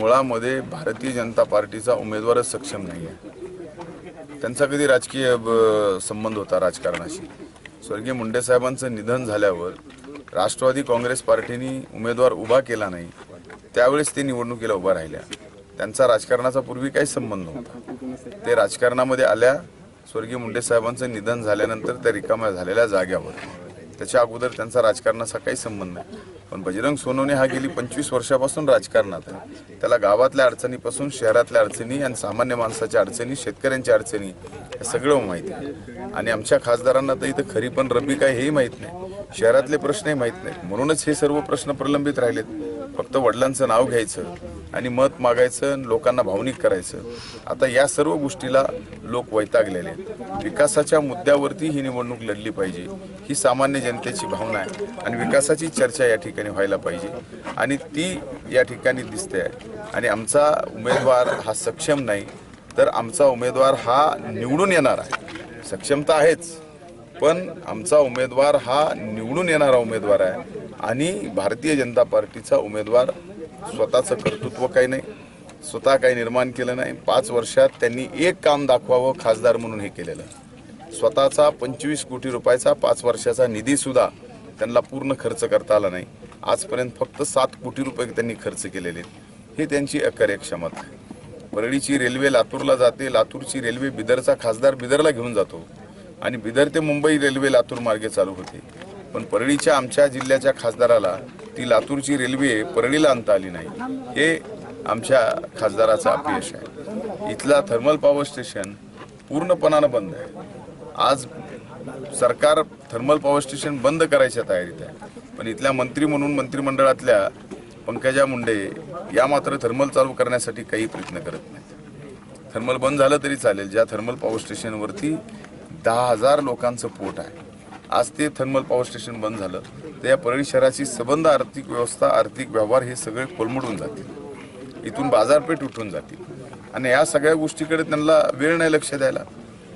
मुळामध्ये भारतीय जनता पार्टीचा उमेदवारच सक्षम नाही आहे त्यांचा कधी राजकीय ब- संबंध होता राजकारणाशी? स्वर्गीय मुंडे साहेबांचं निधन झाल्यावर राष्ट्रवादी काँग्रेस पार्टीने उमेदवार उभा केला नाही त्यावेळेस ते निवडणुकीला उभा राहिल्या. त्यांचा राजकारणाचा पूर्वी काही संबंध नव्हता. ते राजकारणामध्ये आल्या स्वर्गीय मुंडे साहेबांचं निधन झाल्यानंतर त्या रिकाम्या झालेल्या जाग्यावर. त्याच्या अगोदर त्यांचा राजकारणाचा काही संबंध नाही. पण बजरंग सोनवणे हा गेली पंचवीस वर्षापासून राजकारणात आहे. त्याला गावातल्या अडचणीपासून शहरातल्या अडचणी आणि सामान्य माणसाच्या अडचणी शेतकऱ्यांच्या अडचणी हे सगळं माहीत आहे. आणि आमच्या खासदारांना तर इथं खरी पण रब्बी काय हेही माहीत नाही. शहरातले प्रश्नही माहीत नाहीत. म्हणूनच हे सर्व प्रश्न प्रलंबित राहिलेत. फक्त वडिलांचं नाव घ्यायचं आणि मत मागायचं आणि लोकांना भावनिक करायचं. आता या सर्व गोष्टीला लोक वैतागलेले आहेत. विकासाच्या मुद्द्यावरती ही निवडणूक लढली पाहिजे. ही सामान्य जनतेची भावना आहे आणि विकासाची चर्चा या ठिकाणी व्हायला पाहिजे. आणि ती या ठिकाणी दिसते आहे. आणि आमचा उमेदवार हा सक्षम नाही तर आमचा उमेदवार हा निवडून येणार आहे. सक्षम तर आहेच पण आमचा उमेदवार हा निवडून येणारा उमेदवार आहे. आणि भारतीय जनता पार्टीचा उमेदवार स्वतःचं कर्तृत्व काही नाही स्वतः काही निर्माण केलं नाही. पाच वर्षात त्यांनी एक काम दाखवावं खासदार म्हणून हे केलेलं. स्वतःचा पंचवीस कोटी रुपयाचा पाच वर्षाचा निधीसुद्धा त्यांना पूर्ण खर्च करता आला नाही. आजपर्यंत फक्त सात कोटी रुपये त्यांनी खर्च केलेले आहेत. हे त्यांची अकार्यक्षमता आहे. परळीची रेल्वे लातूरला जाते. लातूरची रेल्वे बिदरचा खासदार बिदरला घेऊन जातो. आणि बिदर ते मुंबई रेल्वे लातूर मार्गे चालू होते. पण परळीच्या आमच्या जिल्ह्याच्या खासदाराला ती लातूरची रेल्वे परळीला आणता आली नाही. हे आमच्या खासदाराचं अपयश आहे. इथला थर्मल पॉवर स्टेशन पूर्णपणानं बंद आहे. आज सरकार थर्मल पॉवर स्टेशन बंद करायच्या तयारीत आहे. पण इथल्या मंत्री म्हणून मंत्रिमंडळातल्या पंकजा मुंडे या मात्र थर्मल चालू करण्यासाठी काही प्रयत्न करत नाहीत. थर्मल बंद झालं तरी चालेल. ज्या थर्मल पॉवर स्टेशनवरती दहा हजार लोकांचं पोट आहे आज ते थर्मल पॉवर स्टेशन बंद झालं. तर या परळी शहराची सबंध आर्थिक व्यवस्था आर्थिक व्यवहार हे सगळे कोलमडून जातील. इथून बाजारपेठ उठून जातील. आणि या सगळ्या गोष्टीकडे त्यांना वेळ नाही लक्ष द्यायला.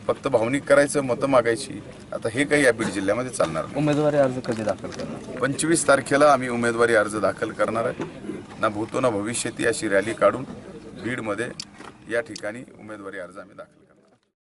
फक्त भावनिक करायचं मतं मागायची. आता हे काही या बीड जिल्ह्यामध्ये चालणार उमेदवारी अर्ज कधी दाखल करणार? पंचवीस तारखेला आम्ही उमेदवारी अर्ज दाखल करणार आहे. ना भूतो ना भविष्यती अशी रॅली काढून बीडमध्ये या ठिकाणी उमेदवारी अर्ज आम्ही दाखल